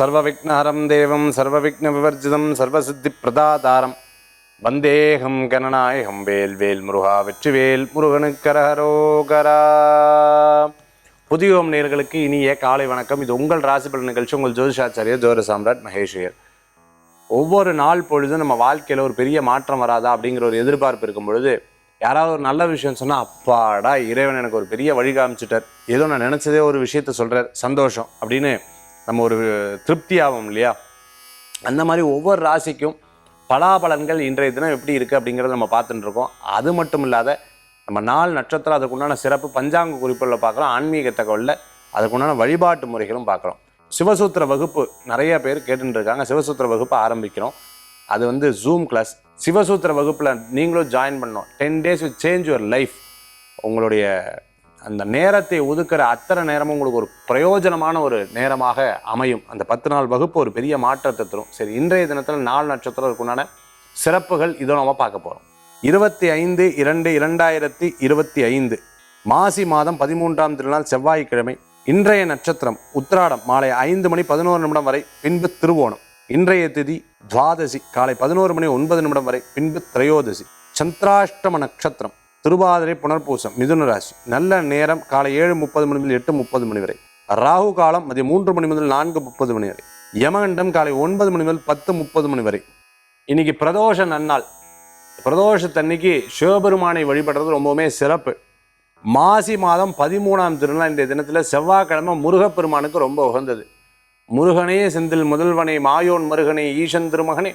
சர்வவிக்னஹரம் தேவம் சர்வவிக்ன விவர்ஜிதம் சர்வசித்தி பிரதாதாரம் வந்தேகம் கணநாயகம் வேல் வேல் முருகா வெற்றிவேல் முருகனுக்கரஹரோகரா புதியோம் நேர்களுக்கு இனிய காலை வணக்கம். இது உங்கள் ராசிபலன் நிகழ்ச்சி. உங்கள் ஜோதிஷாச்சாரியர் ஜோர சாம்ராட் மகேஷ்வர் ஒவ்வொரு நாள் பொழுதும் நம்ம வாழ்க்கையில் ஒரு பெரிய மாற்றம் வராதா அப்படிங்கிற ஒரு எதிர்பார்ப்பு இருக்கும் பொழுது யாராவது ஒரு நல்ல விஷயம் சொன்னால் அப்பாடா இறைவன் எனக்கு ஒரு பெரிய வழி காமிச்சிட்டார். ஏதோ நான் நினச்சதே ஒரு விஷயத்த சொல்கிறார் சந்தோஷம். அப்படின்னு நம்ம ஒரு திருப்தி ஆகும் இல்லையா? அந்த மாதிரி ஒவ்வொரு ராசிக்கும் பலாபலன்கள் இன்றைய தினம் எப்படி இருக்குது அப்படிங்கிறத நம்ம பார்த்துட்டுருக்கோம் அது மட்டும் இல்லாத நம்ம நாள் நட்சத்திரம் அதுக்குண்டான சிறப்பு பஞ்சாங்க குறிப்புகளில் பார்க்குறோம் ஆன்மீக தகவலில் அதுக்குண்டான வழிபாட்டு முறைகளும் பார்க்குறோம். சிவசூத்திர வகுப்பு நிறைய பேர் கேட்டுருக்காங்க சிவசூத்திர வகுப்பு ஆரம்பிக்கிறோம். அது வந்து ஜூம் கிளாஸ் சிவசூத்திர வகுப்பில் நீங்களும் ஜாயின் பண்ணோம் ten days with change your life உங்களுடைய அந்த நேரத்தை ஒதுக்கிற அத்தனை நேரமும் உங்களுக்கு ஒரு பிரயோஜனமான ஒரு நேரமாக அமையும். அந்த பத்து நாள் வகுப்பு ஒரு பெரிய மாற்றத்தை தரும். சரி இன்றைய தினத்தில் நாலு நட்சத்திரத்துக்குண்டான சிறப்புகள் இதோ நம்ம பார்க்க போகிறோம் இருபத்தி ஐந்து இரண்டு இரண்டாயிரத்தி இருபத்தி ஐந்து மாசி மாதம் பதிமூன்றாம் திருநாள் செவ்வாய்க்கிழமை. இன்றைய நட்சத்திரம் உத்திராடம் மாலை ஐந்து மணி பதினோரு நிமிடம் வரை பின்பு திருவோணம். இன்றைய திதி துவாதசி காலை பதினோரு மணி ஒன்பது நிமிடம் வரை பின்பு திரையோதசி. சந்திராஷ்டம நட்சத்திரம். திருவாதிரை புனர்பூசம் மிதுன ராசி. நல்ல நேரம் காலை ஏழு முப்பது மணி முதல் எட்டு முப்பது மணி வரை. ராகு காலம் மதியம் மூன்று மணி முதல் நான்கு முப்பது மணி வரை. யமகண்டம் காலை ஒன்பது மணி முதல் பத்து முப்பது மணி வரை. இன்னைக்கு பிரதோஷ நன்னாள். பிரதோஷத்தன்னைக்கு சிவபெருமானை வழிபடுறது ரொம்பவுமே சிறப்பு. மாசி மாதம் பதிமூணாம் திருநாள் இன்றைய தினத்தில் செவ்வாய்க்கிழமை முருகப்பெருமானுக்கு ரொம்ப உகந்தது. முருகனே செந்தில் முதல்வனே மாயோன் மருகனே ஈசன் திருமகனே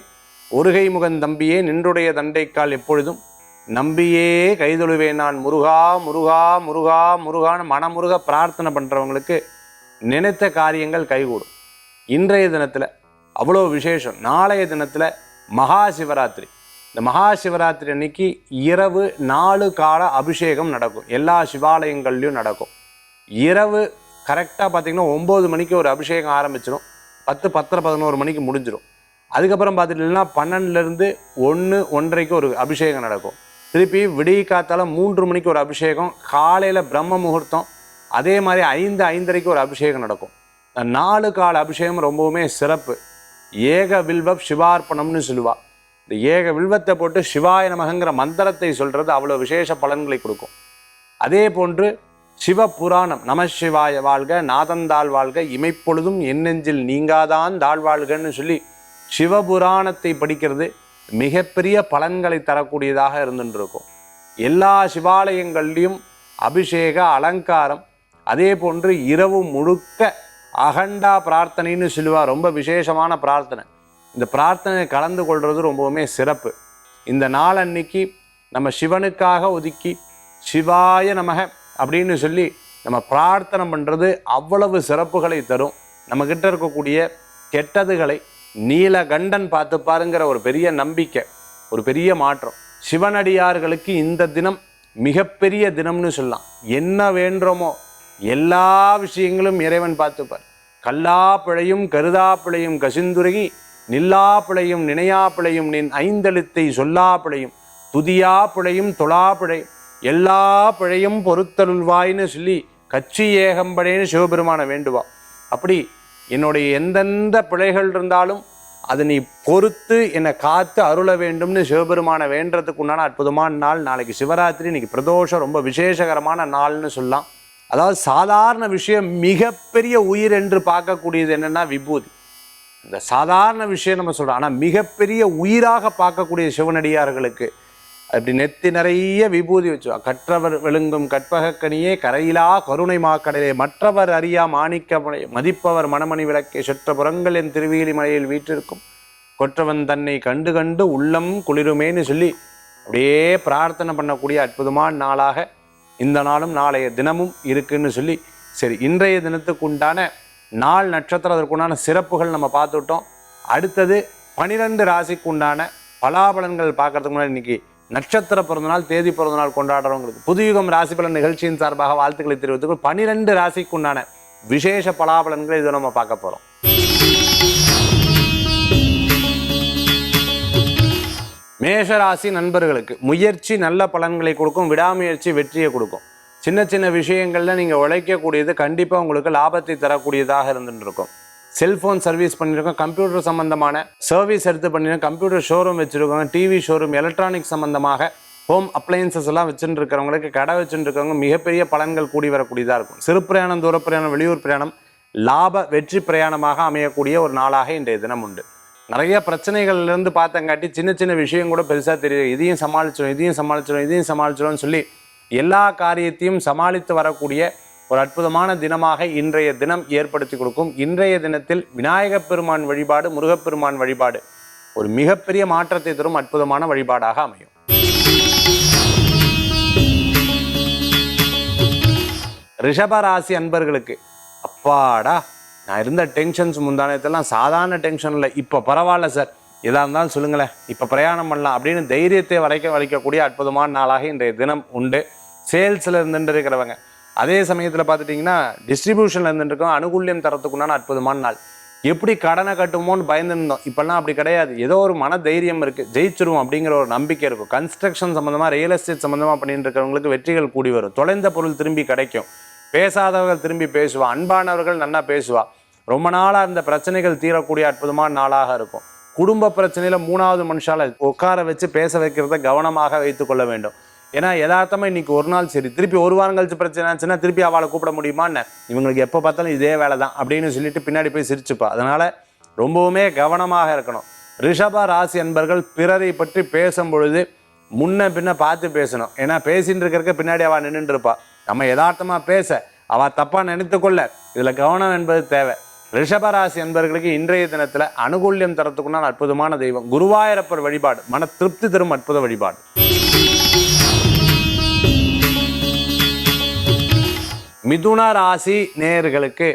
ஒருகை முகன் தம்பியே நின்றுடைய தண்டைக்கால் எப்பொழுதும் நம்பியே கைதொழுவேன் நான் முருகா முருகா முருகா முருகான்னு மனமுருக பிரார்த்தனை பண்ணுறவங்களுக்கு நினைத்த காரியங்கள் கைகூடும். இன்றைய தினத்தில் அவ்வளோ விசேஷம். நாளைய தினத்தில் மகா சிவராத்திரி இந்த மகா சிவராத்திரி அன்னைக்கு இரவு நாலு கால அபிஷேகம் நடக்கும். எல்லா சிவாலயங்கள்லையும் நடக்கும். இரவு கரெக்டாக பார்த்தீங்கன்னா ஒம்பது மணிக்கு ஒரு அபிஷேகம் ஆரம்பிச்சிடும் பத்து பத்தரை பதினோரு மணிக்கு முடிஞ்சிடும் அதுக்கப்புறம் பார்த்துட்டீங்கன்னா பன்னெண்டுலேருந்து ஒன்று ஒன்றரைக்கு ஒரு அபிஷேகம் நடக்கும். திருப்பி விடிய காத்தால மூன்று மணிக்கு ஒரு அபிஷேகம் காலையில் பிரம்ம முகூர்த்தம் அதே மாதிரி ஐந்து ஐந்தரைக்கு ஒரு அபிஷேகம் நடக்கும். இந்த நாலு கால அபிஷேகம் ரொம்பவுமே சிறப்பு. ஏக வில்வப் சிவார்ப்பணம்னு சொல்லுவா. இந்த ஏக வில்வத்தை போட்டு சிவாய நமகங்கிற மந்திரத்தை சொல்கிறது அவ்வளோ விசேஷ பலன்களை கொடுக்கும். அதே போன்று சிவ புராணம் நம சிவாய வாழ்க நாதந்தாள் வாழ்க இமைப்பொழுதும் எண்ணெஞ்சில் நீங்காதான் தாழ் வாழ்கன்னு சொல்லி சிவபுராணத்தை படிக்கிறது. மிகப்பெரிய பலன்களை தரக்கூடியதாக இருந்துருக்கும் எல்லா சிவாலயங்கள்லையும் அபிஷேக அலங்காரம் அதே போன்று இரவு முழுக்க அகண்டா பிரார்த்தனைன்னு சொல்லுவா ரொம்ப விசேஷமான பிரார்த்தனை. இந்த பிரார்த்தனை கலந்து கொள்வது ரொம்பவுமே சிறப்பு. இந்த நாள் அன்னைக்கு நம்ம சிவனுக்காக ஒதுக்கி சிவாய நமக அப்படின்னு சொல்லி நம்ம பிரார்த்தனை பண்ணுறது அவ்வளவு சிறப்புகளை தரும். நம்மக்கிட்ட இருக்கக்கூடிய கெட்டதுகளை நீலகண்டன் பார்த்து பாருங்கிற ஒரு பெரிய நம்பிக்கை ஒரு பெரிய மாற்றம். சிவனடியார்களுக்கு இந்த தினம் மிகப்பெரிய தினம்னு சொல்லலாம். என்ன வேண்டுமோ எல்லா விஷயங்களும் இறைவன் பார்த்துப்பார். கல்லா பிழையும் கருதா பிழையும் கசிந்துருகி நில்லா பிழையும் நினையா பிழையும் நின் ஐந்தெழுத்தை சொல்லா பிழையும் துதியா பிழையும் துளா பிழை எல்லா பிழையும் பொறுத்தருள்வாய்ன்னு சொல்லி கச்சி ஏகம்படேன்னு சிவபெருமானை வேண்டுவா அப்படி என்னுடைய எந்தெந்த பிழைகள் இருந்தாலும் அது நீ பொறுத்து என்னை காத்து அருள வேண்டும்னு சிவபெருமானை வேண்டதுக்கு உண்டான அற்புதமான நாள். நாளைக்கு சிவராத்திரி இன்னைக்கு பிரதோஷம் ரொம்ப விசேஷகரமான நாள்னு சொல்லலாம். அதாவது சாதாரண விஷயம் மிகப்பெரிய உயிர் என்று பார்க்கக்கூடியது என்னன்னா விபூதி. இந்த சாதாரண விஷயம் நம்ம சொல்கிறோம் ஆனால் மிகப்பெரிய உயிராக பார்க்கக்கூடிய சிவனடியார்களுக்கு அப்படி நெத்தி நிறைய விபூதி வச்சு கற்றவர் விழுங்கும் கற்பகக்கனியே கரையிலா கருணை மாக்கடலே மற்றவர் அறியா மாணிக்க மதிப்பவர் மணமணி விளக்கே சுற்ற புறங்கள் என் திருவேலி மலையில் வீற்றிருக்கும். கொற்றவன் தன்னை கண்டு கண்டு உள்ளம் குளிருமேன்னு சொல்லி அப்படியே பிரார்த்தனை பண்ணக்கூடிய அற்புதமான நாளாக இந்த நாளும் நாளைய தினமும் இருக்குன்னு சொல்லி சரி இன்றைய தினத்துக்கு உண்டான நாள் நட்சத்திரம் அதற்குண்டான சிறப்புகள் நம்ம பார்த்துட்டோம் அடுத்தது பனிரெண்டு ராசிக்கு உண்டான பலாபலன்கள் பார்க்குறதுக்கு முன்னாடி இன்னைக்கு நட்சத்திர பிறந்தநாள் தேதி பிறந்தநாள் கொண்டாடுறவங்களுக்கு புதுயுகம் ராசி பலன் நிகழ்ச்சியின் சார்பாக வாழ்த்துக்களை தெரிவித்துக் பனிரெண்டு ராசிக்குண்டான விசேஷ பலாபலன்களை இதை நம்ம பார்க்க போகிறோம் மேஷராசி நண்பர்களுக்கு முயற்சி நல்ல பலன்களை கொடுக்கும் விடாமுயற்சி வெற்றியை கொடுக்கும். சின்ன சின்ன விஷயங்கள்ல நீங்கள் உழைக்கக்கூடியது கண்டிப்பாக உங்களுக்கு லாபத்தை தரக்கூடியதாக இருந்துட்டு இருக்கும். செல்ஃபோன் சர்வீஸ் பண்ணியிருக்கோம் கம்ப்யூட்டர் சம்மந்தமான சர்வீஸ் எடுத்து பண்ணியிருக்கோம் கம்ப்யூட்டர் ஷோரூம் வச்சுருக்கோங்க டிவி ஷோரூம் எலக்ட்ரானிக் சம்மந்தமாக ஹோம் அப்ளையன்சஸ் எல்லாம் வச்சுட்டு இருக்கிறவங்களுக்கு கடை வச்சுட்டு மிகப்பெரிய பலன்கள் கூடி வரக்கூடியதாக இருக்கும். சிறு பிரயாணம் தூர பிரயாணம் வெளியூர் பிரயாணம் லாப வெற்றி பிரயாணமாக அமையக்கூடிய ஒரு நாளாக இன்றைய தினம் உண்டு. நிறைய பிரச்சனைகள்லேருந்து பார்த்தங்காட்டி சின்ன சின்ன விஷயம் கூட பெருசாக தெரியும் இதையும் சமாளிச்சிடும் இதையும் சமாளிச்சிடும் இதையும் சமாளிச்சிடும்னு சொல்லி எல்லா காரியத்தையும் சமாளித்து வரக்கூடிய ஒரு அற்புதமான தினமாக இன்றைய தினம் ஏற்படுத்தி கொடுக்கும். இன்றைய தினத்தில் விநாயகப் பெருமான் வழிபாடு முருகப்பெருமான் வழிபாடு ஒரு மிகப்பெரிய மாற்றத்தை தரும் அற்புதமான வழிபாடாக அமையும். ரிஷபராசி அன்பர்களுக்கு அப்பாடா நான் இருந்த டென்ஷன்ஸ் முந்தானத்தெல்லாம் சாதாரண டென்ஷன் இல்லை. இப்போ பரவாயில்ல சார். எதாக இருந்தாலும் சொல்லுங்களேன். இப்போ பிரயாணம் பண்ணலாம் அப்படின்னு தைரியத்தை வரைக்க வலிக்கக்கூடிய அற்புதமான நாளாக இன்றைய தினம் உண்டு. சேல்ஸில் இருந்துட்டு இருக்கிறவங்க. அதே சமயத்தில் பார்த்துட்டிங்கன்னா டிஸ்ட்ரிபியூஷனில் இருந்துருக்கோம் அனுகூல்யம் தரத்துக்குண்டான அற்புதமான நாள். எப்படி கடனை கட்டுமோன்னு பயந்துருந்தோம். இப்போல்லாம் அப்படி கிடையாது. ஏதோ ஒரு மன தைரியம் இருக்குது ஜெயிச்சிருவோம் அப்படிங்கிற ஒரு நம்பிக்கை இருக்கும். கன்ஸ்ட்ரக்ஷன் சம்மந்தமாக ரியல் எஸ்டேட் சம்மந்தமாக பண்ணிட்டு இருக்கிறவங்களுக்கு வெற்றிகள் கூடி வரும். தொலைந்த பொருள் திரும்பி கிடைக்கும். பேசாதவர்கள் திரும்பி பேசுவா. அன்பானவர்கள் நல்லா பேசுவா. ரொம்ப நாளாக இருந்த பிரச்சனைகள் தீரக்கூடிய அற்புதமான நாளாக இருக்கும். குடும்ப பிரச்சனையில் மூணாவது மனுஷால உட்கார வச்சு பேச வைக்கிறத கவனமாக வைத்துக்கொள்ள வேண்டும். ஏன்னா யதார்த்தமாக இன்னைக்கு ஒரு நாள் சரி திருப்பி ஒரு வாரம் கழிச்சு பிரச்சனை ஆச்சுன்னா திருப்பி அவளை கூப்பிட முடியுமான்னு. இவங்களுக்கு எப்போ பார்த்தாலும் இதே வேலை தான் அப்படின்னு சொல்லிட்டு பின்னாடி போய் சிரிச்சுப்பா. அதனால் ரொம்பவுமே கவனமாக இருக்கணும். ரிஷப ராசி அன்பர்கள் பிறரை பற்றி பேசும் பொழுது முன்ன பின்ன பார்த்து பேசணும். ஏன்னா பேசிட்டு இருக்கிறக்க பின்னாடி அவள் நின்றுட்டு நம்ம யதார்த்தமாக பேச அவள் தப்பாக நினைத்து கொள்ள இதில் கவனம் என்பது தேவை. ரிஷபராசி என்பர்களுக்கு இன்றைய தினத்தில் அனுகூல்யம் தரத்துக்குண்டான அற்புதமான தெய்வம் குருவாயிரப்பர் வழிபாடு. மன திருப்தி தரும் அற்புத வழிபாடு. மிதுன ராசி நேயர்களுக்கு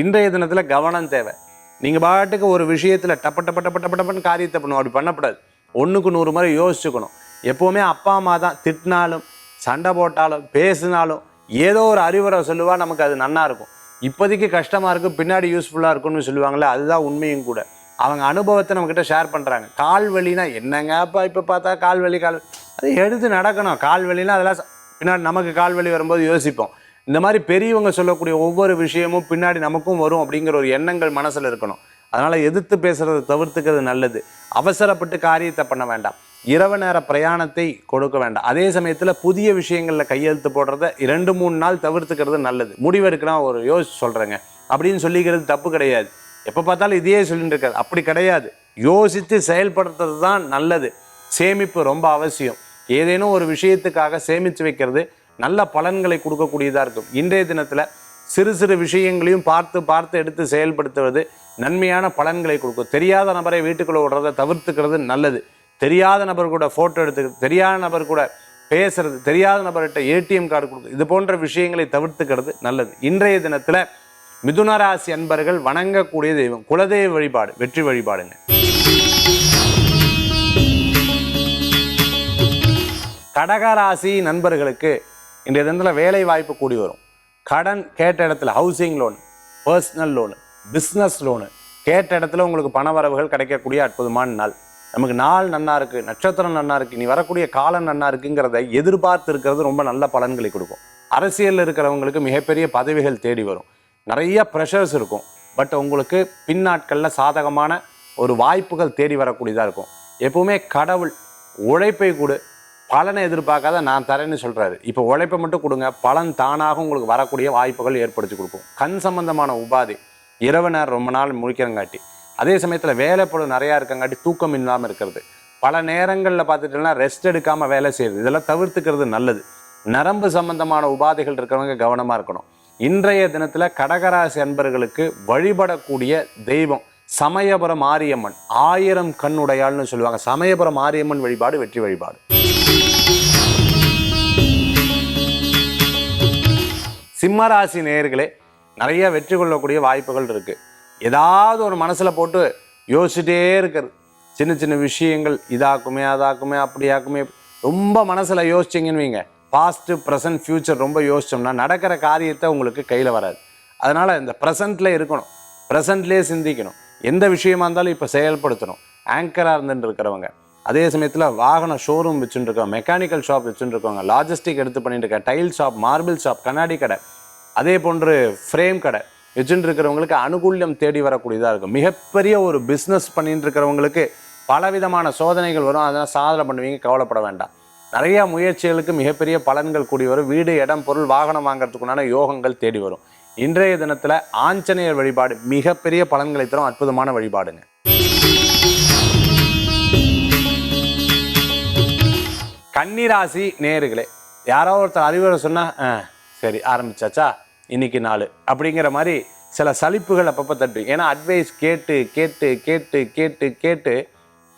இன்றைய தினத்தில் கவனம் தேவை. நீங்கள் பாட்டுக்கு ஒரு விஷயத்தில் டப்ப டப்ப டப்ப டப்ப டப்பன்னு காரியத்தை பண்ணுவோம் அப்படி பண்ணக்கூடாது. ஒன்றுக்கு நூறு முறை யோசிச்சுக்கணும். எப்போவுமே அப்பா அம்மா தான் திட்டினாலும் சண்டை போட்டாலும் பேசினாலும் ஏதோ ஒரு அறிவுரை சொல்லுவா நமக்கு அது நன்னா இருக்கும். இப்போதைக்கு கஷ்டமாக இருக்கும் பின்னாடி யூஸ்ஃபுல்லாக இருக்கும்னு சொல்லுவாங்களே அதுதான் உண்மையும் கூட. அவங்க அனுபவத்தை நம்மக்கிட்ட ஷேர் பண்ணுறாங்க கால் வலினா என்னங்கப்பா இப்போ பார்த்தா கால் வலி கால் அது எடுத்து நடக்கணும். கால் வலினா அதெல்லாம் பின்னாடி நமக்கு கால் வலி வரும்போது யோசிப்போம். இந்த மாதிரி பெரியவங்க சொல்லக்கூடிய ஒவ்வொரு விஷயமும் பின்னாடி நமக்கும் வரும் அப்படிங்கிற ஒரு எண்ணங்கள் மனசில் இருக்கணும். அதனால் எதிர்த்து பேசுகிறத தவிர்த்துக்கிறது நல்லது. அவசரப்பட்டு காரியத்தை பண்ண வேண்டாம். இரவு நேர பிரயாணத்தை கொடுக்க வேண்டாம். அதே சமயத்தில் புதிய விஷயங்களில் கையெழுத்து போடுறத இரண்டு மூணு நாள் தவிர்த்துக்கிறது நல்லது. முடிவெடுக்கலாம் ஒரு யோசிச்சு சொல்கிறேங்க அப்படின்னு சொல்லிக்கிறது தப்பு கிடையாது. எப்போ பார்த்தாலும் இதையே சொல்லிட்டு இருக்காது. அப்படி கிடையாது. யோசித்து செயல்படுத்துறது தான் நல்லது. சேமிப்பு ரொம்ப அவசியம். ஏதேனும் ஒரு விஷயத்துக்காக சேமித்து வைக்கிறது நல்ல பலன்களை கொடுக்கக்கூடியதாக இருக்கும். இன்றைய தினத்தில் சிறு சிறு விஷயங்களையும் பார்த்து பார்த்து எடுத்து செயல்படுத்துவது நன்மையான பலன்களை கொடுக்கும். தெரியாத நபரை வீட்டுக்குள்ளே விடுறதை தவிர்த்துக்கிறது நல்லது. தெரியாத நபர் கூட ஃபோட்டோ எடுத்துக்கிறது தெரியாத நபர் கூட பேசுறது தெரியாத நபர்கிட்ட ஏடிஎம் கார்டு கொடுக்குறது இது போன்ற விஷயங்களை தவிர்த்துக்கிறது நல்லது. இன்றைய தினத்தில் மிதுன ராசி அன்பர்கள் வணங்கக்கூடிய தெய்வம் குலதெய்வ வழிபாடு வெற்றி வழிபாடுங்க. கடகராசி நண்பர்களுக்கு இன்றைய தினத்தில் வேலை வாய்ப்பு கூடி வரும். கடன் கேட்ட இடத்துல housing loan personal loan business loan கேட்ட இடத்துல உங்களுக்கு பண வரவுகள் கிடைக்கக்கூடிய அற்புதமான நாள். நமக்கு நாள் நன்னா இருக்குது நட்சத்திரம் நன்னா இருக்குது நீ வரக்கூடிய காலம் நன்னா இருக்குங்கிறத எதிர்பார்த்து இருக்கிறது ரொம்ப நல்ல பலன்களை கொடுக்கும். அரசியலில் இருக்கிறவங்களுக்கு மிகப்பெரிய பதவிகள் தேடி வரும். நிறைய ப்ரெஷர்ஸ் இருக்கும். பட் உங்களுக்கு பின்னாட்களில் சாதகமான ஒரு வாய்ப்புகள் தேடி வரக்கூடியதாக இருக்கும். எப்பவுமே கடவுள் உழைப்பை கொடு பலனை எதிர்பார்க்காத நான் தரேன்னு சொல்கிறாரு இப்போ உழைப்பை மட்டும் கொடுங்க பலன் தானாக உங்களுக்கு வரக்கூடிய வாய்ப்புகள் ஏற்படுத்தி கொடுக்கும். கண் சம்பந்தமான உபாதை இரவு நேரம் ரொம்ப நாள் முழிக்கிறங்காட்டி. அதே சமயத்தில் வேலைப்பொழு நிறையா இருக்கங்காட்டி தூக்கம் இல்லாமல் இருக்கிறது. பல நேரங்களில் பார்த்துட்டோம்னா ரெஸ்ட் எடுக்காமல் வேலை செய்யுது. இதெல்லாம் தவிர்த்துக்கிறது நல்லது. நரம்பு சம்பந்தமான உபாதைகள் இருக்கிறவங்க கவனமாக இருக்கணும். இன்றைய தினத்தில் கடகராசி அன்பர்களுக்கு வழிபடக்கூடிய தெய்வம் சமயபுரம் மாரியம்மன். ஆயிரம் கண்ணுடையாள்னு சொல்லுவாங்க. சமயபுரம் மாரியம்மன் வழிபாடு வெற்றி வழிபாடு. சிம்மராசி நேயர்களே நிறைய வெற்றி கொள்ளக்கூடிய வாய்ப்புகள் இருக்குது ஏதாவது ஒரு மனசில் போட்டு யோசிச்சுட்டே இருக்கிறது. சின்ன சின்ன விஷயங்கள் இதாக்குமே அதாக்குமே அப்படியாக்குமே ரொம்ப மனசில் யோசிச்சிங்கன்னு வைங்க. பாஸ்ட்டு ப்ரெசன்ட் ஃப்யூச்சர் ரொம்ப யோசிச்சோம்னா நடக்கிற காரியத்தை உங்களுக்கு கையில் வராது. அதனால் இந்த ப்ரெசண்ட்டில் இருக்கணும். ப்ரெசண்ட்லேயே சிந்திக்கணும். எந்த விஷயமா இருந்தாலும் இப்போ செயல்படுத்தணும். ஆங்கராக இருந்துட்டு இருக்கிறவங்க. அதே சமயத்தில் வாகன ஷோரூம் வச்சுருக்கோம் மெக்கானிக்கல் ஷாப் வச்சுருக்கோங்க லாஜிஸ்டிக் எடுத்து பண்ணிட்டு இருக்க டைல் ஷாப் மார்பிள் ஷாப் கண்ணாடி கடை அதே போன்று ஃப்ரேம் கடை வச்சுட்டு இருக்கிறவங்களுக்கு அனுகூல்யம் தேடி வரக்கூடியதாக இருக்கும். மிகப்பெரிய ஒரு பிஸ்னஸ் பண்ணிட்டு இருக்கிறவங்களுக்கு பலவிதமான சோதனைகள் வரும். அதெல்லாம் சாதனை பண்ணுவீங்க கவலைப்பட வேண்டாம். நிறையா முயற்சிகளுக்கு மிகப்பெரிய பலன்கள் கூடி வரும். வீடு இடம் பொருள் வாகனம் வாங்குறதுக்குண்டான யோகங்கள் தேடி வரும். இன்றைய தினத்தில் ஆஞ்சநேயர் வழிபாடு மிகப்பெரிய பலன்களை தரும் அற்புதமான வழிபாடுங்க. கன்னிராசி நேர்களே யாரோ ஒருத்தர் அறிவுரை சொன்னால் "ஆ, சரி ஆரம்பிச்சாச்சா? இன்னைக்கு நாள். அப்படிங்கிற மாதிரி சில சலிப்புகள் அப்பப்போ தட்டு ஏன்னா அட்வைஸ் கேட்டு கேட்டு கேட்டு கேட்டு கேட்டு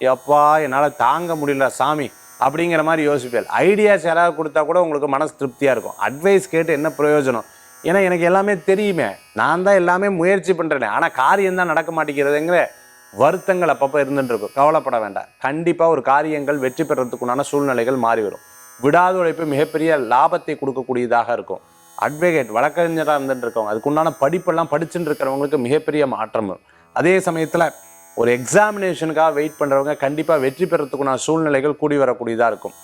எப்பா என்னால் தாங்க முடியல சாமி. அப்படிங்கிற மாதிரி யோசிப்பேன் ஐடியாஸ் யாராவது கொடுத்தா கூட உங்களுக்கு மனசு திருப்தியாக இருக்கும். அட்வைஸ் கேட்டு என்ன பிரயோஜனம்? ஏன்னா எனக்கு எல்லாமே தெரியுமே. நான் தான் எல்லாமே முயற்சி பண்ணுறேனே ஆனால் காரியம் தான் நடக்க மாட்டேங்கிறதுங்கிற வருத்தங்கள் அப்பப்போ இருந்துட்டு இருக்கும். கவலைப்பட வேண்டாம். கண்டிப்பாக ஒரு காரியங்கள் வெற்றி பெறத்துக்குண்டான சூழ்நிலைகள் மாறி வரும். விடாத உழைப்பு மிகப்பெரிய லாபத்தை கொடுக்கக்கூடியதாக இருக்கும். அட்வொகேட் வழக்கறிஞராக இருந்துட்டு இருக்கவங்க அதுக்குண்டான படிப்பெல்லாம் படிச்சுட்டு இருக்கிறவங்களுக்கு மிகப்பெரிய மாற்றம் வரும். அதே சமயத்தில் ஒரு எக்ஸாமினேஷனுக்காக வெயிட் பண்ணுறவங்க கண்டிப்பாக வெற்றி பெறத்துக்குண்டான சூழ்நிலைகள் கூடி வரக்கூடியதாக இருக்கும்.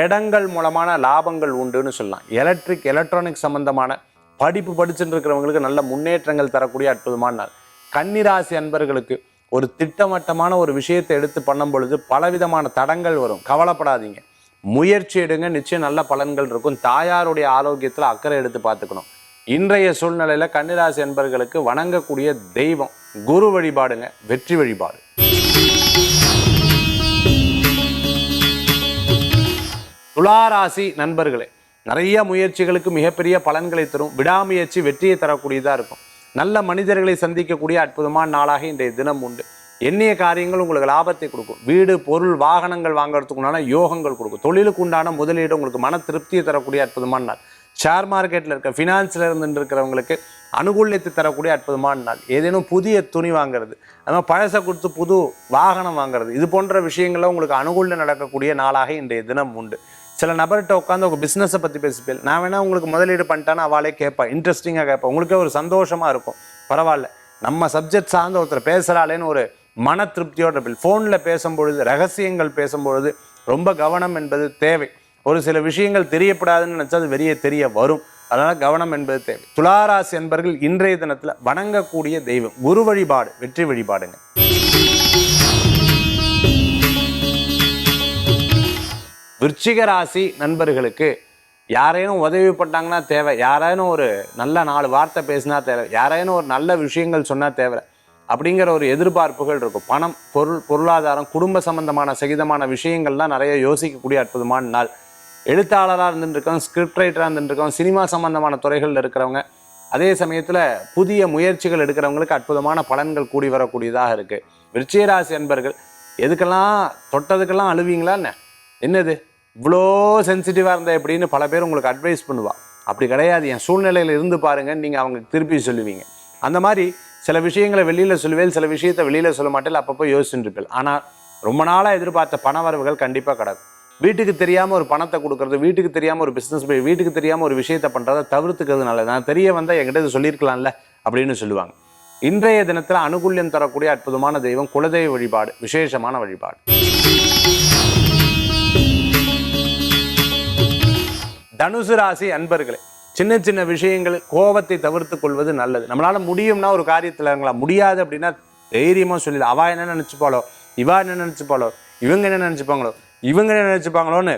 இடங்கள் மூலமான லாபங்கள் உண்டுன்னு சொல்லலாம். எலக்ட்ரிக் எலக்ட்ரானிக் சம்பந்தமான படிப்பு படிச்சுட்டு இருக்கிறவங்களுக்கு நல்ல முன்னேற்றங்கள் தரக்கூடிய அற்புதமான நாள். கன்னிராசி அன்பர்களுக்கு ஒரு திட்டமட்டமான ஒரு விஷயத்தை எடுத்து பண்ணும் பொழுது பலவிதமான தடங்கள் வரும். கவலைப்படாதீங்க. முயற்சி எடுங்க. நிச்சயம் நல்ல பலன்கள் இருக்கும். தாயாருடைய ஆரோக்கியத்தில் அக்கறை எடுத்து பார்த்துக்கணும். இன்றைய சூழ்நிலையில கன்னிராசி என்பர்களுக்கு வணங்கக்கூடிய தெய்வம் குரு வழிபாடுங்க. வெற்றி வழிபாடு. துளாராசி நண்பர்களே நிறைய முயற்சிகளுக்கு மிகப்பெரிய பலன்களை தரும். விடாமுயற்சி வெற்றியை தரக்கூடியதாக இருக்கும். நல்ல மனிதர்களை சந்திக்கக்கூடிய அற்புதமான நாளாக இன்றைய தினம் உண்டு. எண்ணிய காரியங்கள் உங்களுக்கு லாபத்தை கொடுக்கும். வீடு பொருள் வாகனங்கள் வாங்குறதுக்கு உண்டான யோகங்கள் கொடுக்கும். தொழிலுக்கு உண்டான முதலீடு உங்களுக்கு மன திருப்தியை தரக்கூடிய அற்புதமான நாள். ஷேர் மார்க்கெட்டில் இருக்க ஃபினான்ஸில் இருந்து இருக்கிறவங்களுக்கு அனுகூலியத்தை தரக்கூடிய அற்புதமான நாள். ஏதேனும் புதிய துணி வாங்குறது அதனால் பழசை கொடுத்து புது வாகனம் வாங்குறது இது போன்ற விஷயங்களில் உங்களுக்கு அனுகூலம் நடக்கக்கூடிய நாளாக இன்றைய தினம் உண்டு. சில நபர்கிட்ட உட்காந்து உங்கள் பிஸ்னஸை பற்றி பேசிப்பேன் நான் வேணா உங்களுக்கு முதலீடு பண்ணிட்டேன்னு அவளே கேட்பேன் இன்ட்ரெஸ்டிங்காக கேட்பேன் உங்களுக்கே ஒரு சந்தோஷமாக இருக்கும். பரவாயில்ல. நம்ம சப்ஜெக்ட் சார்ந்த ஒருத்தர் பேசுகிறாளேன்னு ஒரு மன திருப்தியோட இருப்பில். ஃபோனில் பேசும்பொழுது ரகசியங்கள் பேசும்பொழுது ரொம்ப கவனம் என்பது தேவை. ஒரு சில விஷயங்கள் தெரியப்படாதுன்னு நினச்சா அது வெளியே தெரிய வரும். அதனால் கவனம் என்பது தேவை. துளாராசி என்பர்கள் இன்றைய தினத்தில் வணங்கக்கூடிய தெய்வம். குரு வழிபாடு வெற்றி வழிபாடுங்க. விருச்சிக ராசி நண்பர்களுக்கு யாரேனும் உதவி பண்ணாங்கன்னா தேவை. யாரேனும் ஒரு நல்ல நாலு வார்த்தை பேசினா தேவை. யாரேனும் ஒரு நல்ல விஷயங்கள் சொன்னால் தேவை. அப்படிங்கிற ஒரு எதிர்பார்ப்புகள் இருக்கும். பணம் பொருள் பொருளாதாரம் குடும்ப சம்பந்தமான சகிதமான விஷயங்கள்லாம் நிறைய யோசிக்கக்கூடிய அற்புதமான நாள். எழுத்தாளராக இருந்துருக்கோம் ஸ்கிரிப்ட் ரைட்டராக இருந்துட்டு சினிமா சம்பந்தமான துறைகளில் இருக்கிறவங்க அதே சமயத்தில் புதிய முயற்சிகள் எடுக்கிறவங்களுக்கு அற்புதமான பலன்கள் கூடி வரக்கூடியதாக இருக்குது விருச்சிகராசி என்பர்கள் எதுக்கெல்லாம் தொட்டதுக்கெல்லாம் அழுவீங்களா என்ன? என்னது? இவ்வளோ சென்சிட்டிவாக இருந்தா எப்படின்னு பல பேர் உங்களுக்கு அட்வைஸ் பண்ணுவா. அப்படி கிடையாது. என் சூழ்நிலையில் இருந்து பாருங்க. நீங்கள் அவங்க திருப்பி சொல்லுவீங்க. அந்த மாதிரி சில விஷயங்களை வெளியில் சொல்லுவேன். சில விஷயத்தை வெளியில் சொல்ல மாட்டேன். அப்பப்போ யோசிச்சுருப்பேன் ஆனால் ரொம்ப நாளாக எதிர்பார்த்த பண வரவுகள் கண்டிப்பாக கிடக்கும். வீட்டுக்கு தெரியாமல் ஒரு பணத்தை கொடுக்கறது வீட்டுக்கு தெரியாமல் ஒரு பிஸ்னஸ் வீட்டுக்கு தெரியாமல் ஒரு விஷயத்தை பண்ணுறதை தவிர்த்துக்கிறது நல்லது. நான் தெரிய வந்தால் என்கிட்ட இது சொல்லியிருக்கலாம்ல? அப்படின்னு சொல்லுவாங்க. இன்றைய தினத்தில் அனுகூல்யம் தரக்கூடிய அற்புதமான தெய்வம் குலதெய்வ வழிபாடு. விசேஷமான வழிபாடு. தனுசு ராசி அன்பர்களே சின்ன சின்ன விஷயங்கள் கோபத்தை தவிர்த்து கொள்வது நல்லது. நம்மளால் முடியும்னா ஒரு காரியத்தில் இறங்கலாம் முடியாது அப்படின்னா தைரியமாக சொல்லிடலாம் அவா என்ன நினச்சிப்பாளோ இவா என்ன நினச்சிப்பாளோ இவங்க என்ன நினச்சிப்பாங்களோ இவங்க என்ன நினச்சிப்பாங்களோன்னு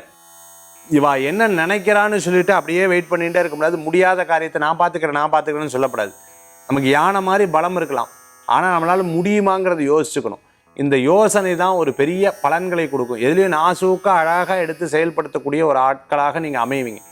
இவா என்ன நினைக்கிறான்னு சொல்லிட்டு அப்படியே வெயிட் பண்ணிகிட்டே இருக்க முடியாது. முடியாத காரியத்தை நான் பார்த்துக்கிறேன் நான் பார்த்துக்கிறேன்னு சொல்லப்படாது. நமக்கு யானை மாதிரி பலம் இருக்கலாம். ஆனால் நம்மளால் முடியுமாங்கிறத யோசிச்சுக்கணும். இந்த யோசனை தான் ஒரு பெரிய பலன்களை கொடுக்கும். எதுலேயும் நாசூக்க அழகாக எடுத்து செயல்படுத்தக்கூடிய ஒரு ஆட்களாக நீங்கள் அமைவீங்க.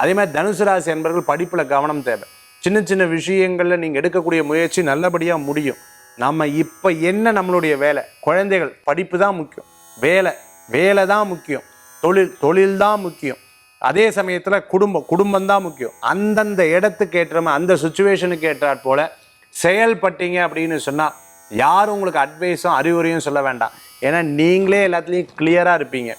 அதே மாதிரி தனுசு ராசி என்பவர்கள் படிப்பில் கவனம் தேவை. சின்ன சின்ன விஷயங்களில் நீங்கள் எடுக்கக்கூடிய முயற்சி நல்லபடியாக முடியும். நம்ம இப்போ என்ன நம்மளுடைய வேலை? குழந்தைகள் படிப்பு தான் முக்கியம். வேலை வேலை தான் முக்கியம். தொழில் தொழில் தான் முக்கியம். அதே சமயத்தில் குடும்பம் குடும்பம் தான் முக்கியம். அந்தந்த இடத்துக்கு ஏற்றமா அந்த சுச்சுவேஷனுக்கு ஏற்றாற் போல் செயல்பட்டீங்க அப்படின்னு சொன்னால் யாரும் உங்களுக்கு அட்வைஸும் அறிவுரையும் சொல்ல வேண்டாம். ஏன்னா நீங்களே எல்லாத்துலேயும் கிளியராக இருப்பீங்க.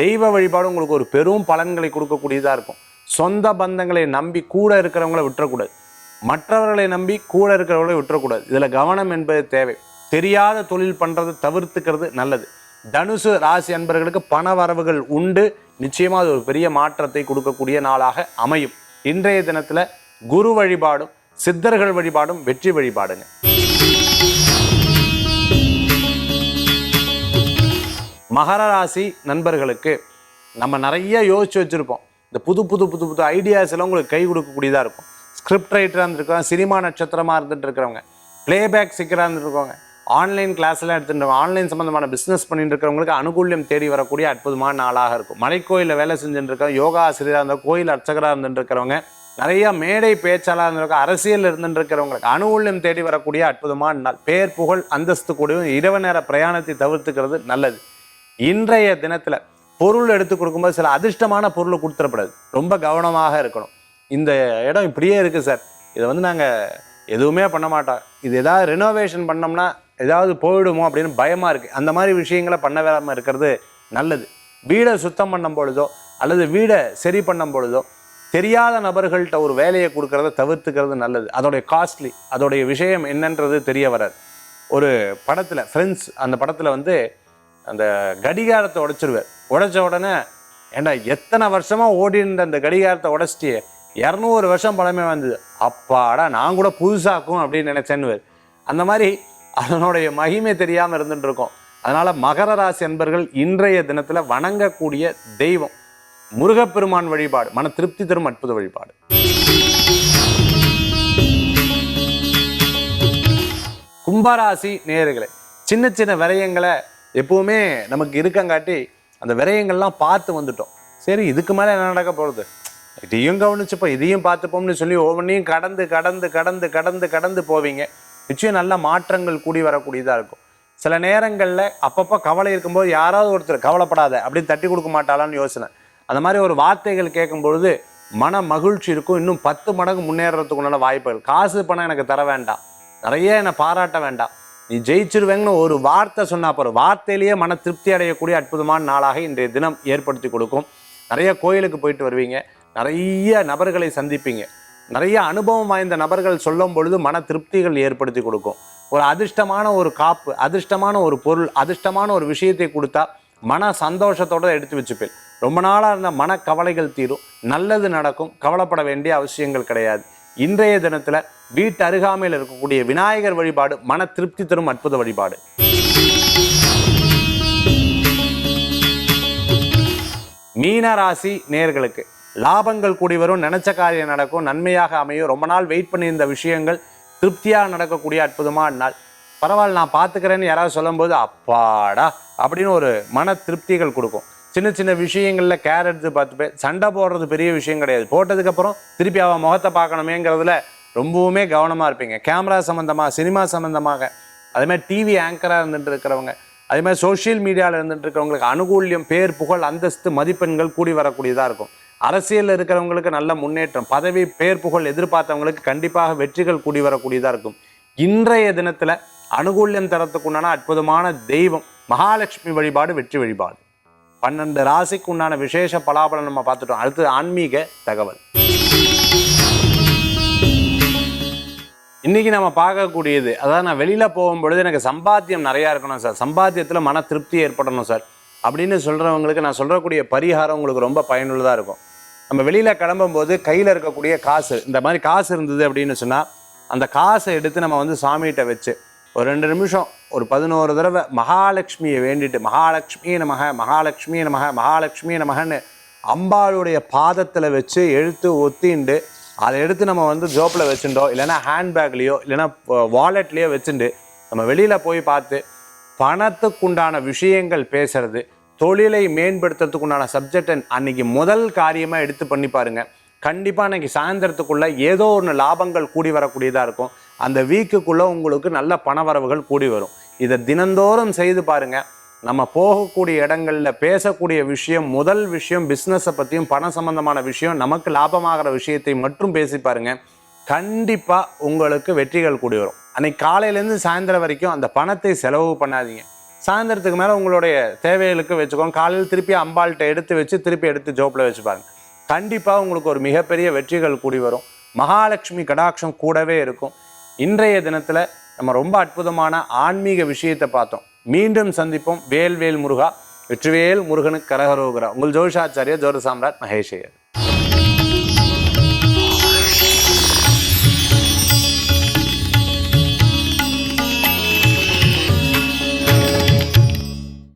தெய்வ வழிபாடு உங்களுக்கு ஒரு பெரும் பலன்களை கொடுக்கக்கூடியதாக இருக்கும். சொந்த பந்தங்களை நம்பி கூட இருக்கிறவங்கள விட்டுறக்கூடாது. மற்றவர்களை நம்பி கூட இருக்கிறவங்கள விட்டுறக்கூடாது. இதில் கவனம் என்பது தேவை. தெரியாத தொழில் பண்ணுறதை தவிர்த்துக்கிறது நல்லது. தனுசு ராசி அன்பர்களுக்கு பண வரவுகள் உண்டு. நிச்சயமாக அது ஒரு பெரிய மாற்றத்தை கொடுக்கக்கூடிய நாளாக அமையும். இன்றைய தினத்தில் குரு வழிபாடும் சித்தர்கள் வழிபாடும் வெற்றி வழிபாடுங்க. மகர ராசி நண்பர்களுக்கு நம்ம நிறைய யோசிச்சு வச்சுருப்போம் இந்த புது புது புது புது ஐடியாஸ் எல்லாம் உங்களுக்கு கை கொடுக்கக்கூடியதாக இருக்கும். ஸ்கிரிப்ட் ரைட்டராக இருந்திருக்கவங்க சினிமா நட்சத்திரமாக இருந்துட்டு இருக்கிறவங்க பிளேபேக் சிக்கராக இருந்துருக்கவங்க ஆன்லைன் கிளாஸ்லாம் எல்லாம் எடுத்துட்டு ஆன்லைன் சம்மந்தமான பிஸ்னஸ் பண்ணிட்டு இருக்கிறவங்களுக்கு அனுகூல்யம் தேடி வரக்கூடிய அற்புதமான நாளாக இருக்கும். மலைக்கோயிலில் வேலை செஞ்சுட்டு இருக்கவங்க யோகா ஆசிரியராக இருந்தால் கோயில் அர்ச்சகராக இருந்துட்டு இருக்கிறவங்க நிறைய மேடை பேச்சாளராக இருந்திருக்க அரசியல் இருந்துட்டு இருக்கிறவங்களுக்கு அனுகூல்யம் தேடி வரக்கூடிய அற்புதமான நாள். பேர் புகழ் அந்தஸ்து கூடிய இரவு நேர பிரயாணத்தை தவிர்த்துக்கிறது நல்லது. இன்றைய தினத்தில் பொருள் எடுத்து கொடுக்கும்போது சில அதிர்ஷ்டமான பொருளை கொடுத்துடக்கூடாது ரொம்ப கவனமாக இருக்கணும். இந்த இடம் இப்படியே இருக்குது சார். இதை வந்து நாங்கள் எதுவுமே பண்ண மாட்டோம். இது ஏதாவது ரெனோவேஷன் பண்ணோம்னா ஏதாவது போயிடுமோ அப்படின்னு பயமாக இருக்குது அந்த மாதிரி விஷயங்களை பண்ண வேறாமல் இருக்கிறது நல்லது. வீடை சுத்தம் பண்ணும் பொழுதோ அல்லது வீடை சரி பண்ணும் பொழுதோ தெரியாத நபர்கள்ட்ட ஒரு வேலையை கொடுக்கறத தவிர்த்துக்கிறது நல்லது. அதோடைய காஸ்ட்லி அதோடைய விஷயம் என்னன்றது தெரிய வராது. ஒரு படத்தில் ஃப்ரெண்ட்ஸ் அந்த படத்தில் வந்து அந்த கடிகாரத்தை உடைச்சிருவார். உடைச்ச உடனே ஏண்டா எத்தனை வருஷமாக ஓடிருந்த அந்த கடிகாரத்தை உடச்சிட்டு இரநூறு வருஷம் பழமை வந்தது. அப்பாடா நான் கூட புதுசாக்கும் அப்படின்னு நினைச்சேன்னு அந்த மாதிரி அதனுடைய மகிமை தெரியாமல் இருந்துட்டு இருக்கோம். அதனால் மகர ராசி என்பர்கள் இன்றைய தினத்தில் வணங்கக்கூடிய தெய்வம் முருகப்பெருமான் வழிபாடு மன திருப்தி தரும் அற்புத வழிபாடு. கும்பராசி நேர்களை சின்ன சின்ன விரயங்களை எப்பவுமே நமக்கு இருக்கங்காட்டி அந்த விரயங்கள்லாம் பார்த்து வந்துட்டோம். சரி இதுக்கு மேலே என்ன நடக்க போகிறது இதையும் கவனிச்சுப்போம் இதையும் பார்த்துப்போம்னு சொல்லி ஒவ்வொன்றையும் கடந்து கடந்து கடந்து கடந்து கடந்து போவீங்க. நிச்சயம் நல்ல மாற்றங்கள் கூடி வரக்கூடியதாக இருக்கும். சில நேரங்களில் அப்பப்போ கவலை இருக்கும்போது யாராவது ஒருத்தர் கவலைப்படாத அப்படின்னு தட்டி கொடுக்க மாட்டாளான்னு யோசனை. அந்த மாதிரி ஒரு வார்த்தைகள் கேட்கும்பொழுது மன மகிழ்ச்சி இருக்கும். இன்னும் பத்து மடங்கு முன்னேறதுக்குண்டான வாய்ப்புகள். காசு பணம் எனக்கு தர வேண்டாம். நிறைய என்னை பாராட்ட வேண்டாம். நீ ஜெயிச்சிருவேங்கன்னு ஒரு வார்த்தை சொன்னா போதும் வார்த்தையிலேயே மன திருப்தி அடையக்கூடிய அற்புதமான நாளாக இன்றைய தினம் ஏற்படுத்தி கொடுக்கும். நிறைய கோயிலுக்கு போயிட்டு வருவீங்க. நிறைய நபர்களை சந்திப்பீங்க. நிறைய அனுபவம் வாய்ந்த நபர்கள் சொல்லும் பொழுது மன திருப்திகள் ஏற்படுத்தி கொடுக்கும். ஒரு அதிர்ஷ்டமான ஒரு காப்பு அதிர்ஷ்டமான ஒரு பொருள் அதிர்ஷ்டமான ஒரு விஷயத்தை கொடுத்தா மன சந்தோஷத்தோடு எடுத்து வச்சுப்பேன். ரொம்ப நாளாக இருந்த மன கவலைகள் தீரும். நல்லது நடக்கும். கவலைப்பட வேண்டிய அவசியங்கள் கிடையாது. இன்றைய தினத்தில் வீட்டு அருகாமையில் இருக்கக்கூடிய விநாயகர் வழிபாடு மன திருப்தி தரும் அற்புத வழிபாடு. மீன ராசி நேர்களுக்கு லாபங்கள் கூடி வரும் நினைச்ச காரியம் நடக்கும் நன்மையாக அமையும். ரொம்ப நாள் வெயிட் பண்ணியிருந்த விஷயங்கள் திருப்தியாக நடக்கக்கூடிய அற்புதமான நாள். பரவாயில்ல நான் பார்த்துக்கிறேன்னு யாராவது சொல்லும்போது அப்பாடா அப்படின்னு ஒரு மன திருப்திகள் கொடுக்கும். சின்ன சின்ன விஷயங்களில் கேர் எடுத்து பார்த்துப்பேன் சண்டை போடுறது பெரிய விஷயம் கிடையாது. போட்டதுக்கப்புறம் திருப்பி அவன் முகத்தை பார்க்கணுமேங்கிறதுல ரொம்பவுமே கவனமாக இருப்பீங்க. கேமரா சம்மந்தமாக சினிமா சம்மந்தமாக அதேமாதிரி டிவி ஆங்கராக இருந்துட்டு இருக்கிறவங்க. அதே மாதிரி சோஷியல் மீடியாவில் இருந்துட்டு இருக்கிறவங்களுக்கு அனுகூல்யம் பேர் புகழ் அந்தஸ்து மதிப்பெண்கள் கூடி வரக்கூடியதாக இருக்கும். அரசியலில் இருக்கிறவங்களுக்கு நல்ல முன்னேற்றம் பதவி பேர் புகழ் எதிர்பார்த்தவங்களுக்கு கண்டிப்பாக வெற்றிகள் கூடி வரக்கூடியதாக இருக்கும். இன்றைய தினத்தில் அனுகூல்யம் தரத்துக்குண்டான அற்புதமான தெய்வம் மகாலட்சுமி வழிபாடு வெற்றி வழிபாடு. பன்னெண்டு ராசிக்கு உண்டான விசேஷ பலாபலம் நம்ம பார்த்துட்டோம். அடுத்து ஆன்மீக தகவல். இன்றைக்கி நம்ம பார்க்கக்கூடியது அதாவது நான் வெளியில் போகும்பொழுது எனக்கு சம்பாத்தியம் நிறையா இருக்கணும் சார். சம்பாத்தியத்தில் மன திருப்தி ஏற்படணும் சார். அப்படின்னு சொல்கிறவங்களுக்கு நான் சொல்கிறக்கூடிய பரிகாரம் உங்களுக்கு ரொம்ப பயனுள்ளதாக இருக்கும். நம்ம வெளியில் கிளம்பும்போது கையில் இருக்கக்கூடிய காசு இந்த மாதிரி காசு இருந்தது அப்படின்னு சொன்னால் அந்த காசை எடுத்து நம்ம வந்து சாமிகிட்ட வச்சு ஒரு ரெண்டு நிமிஷம் ஒரு பதினோரு தடவை மகாலட்சுமியை வேண்டிட்டு மகாலட்சுமி நமக மகாலட்சுமி நமக மகாலட்சுமி நமகன்னு அம்பாளுடைய பாதத்தில் வச்சு எழுத்து ஒத்திண்டு அதை எடுத்து நம்ம வந்து ஜோப்பில் வச்சுட்டோ இல்லைன்னா ஹேண்ட்பேக்லேயோ இல்லைன்னா வாலெட்லேயோ வச்சுட்டு நம்ம வெளியில் போய் பார்த்து பணத்துக்குண்டான விஷயங்கள் பேசுறது தொழிலை மேம்படுத்துறதுக்குண்டான சப்ஜெக்டை அன்னைக்கு முதல் காரியமாக எடுத்து பண்ணி பாருங்க. கண்டிப்பாக அன்றைக்கி சாயந்தரத்துக்குள்ளே ஏதோ ஒன்று லாபங்கள் கூடி வரக்கூடியதாக இருக்கும். அந்த வீக்குக்குள்ளே உங்களுக்கு நல்ல பணவரவுகள் கூடி வரும். இதை தினந்தோறும் செய்து பாருங்க. நம்ம போகக்கூடிய இடங்களில் பேசக்கூடிய விஷயம் முதல் விஷயம் பிஸ்னஸை பற்றியும் பண சம்பந்தமான விஷயம் நமக்கு லாபமாகிற விஷயத்தை மட்டும் பேசி பாருங்க. கண்டிப்பாக உங்களுக்கு வெற்றிகள் கூடி வரும். அன்னைக்கு காலையிலேருந்து சாயந்தரம் வரைக்கும் அந்த பணத்தை செலவு பண்ணாதீங்க. சாயந்தரத்துக்கு மேலே உங்களுடைய தேவைகளுக்கு வச்சுக்கோங்க. காலையில் திருப்பி அம்பாள்கிட்ட எடுத்து வச்சு திருப்பி எடுத்து ஜோப்பில் வச்சு பாருங்கள் கண்டிப்பாக உங்களுக்கு ஒரு மிகப்பெரிய வெற்றிகள் கூடி வரும். மகாலட்சுமி கடாட்சம் கூடவே இருக்கும். இன்றைய தினத்தில் நம்ம ரொம்ப அற்புதமான ஆன்மீக விஷயத்தை பார்த்தோம். மீண்டும் சந்திப்போம். வேல்வேல் முருகா வெற்றிவேல் முருகனுக்கு கரகரோகரா. உங்கள் ஜோஷாச்சாரியா ஜோர சாம்ராட் மகேஷையர்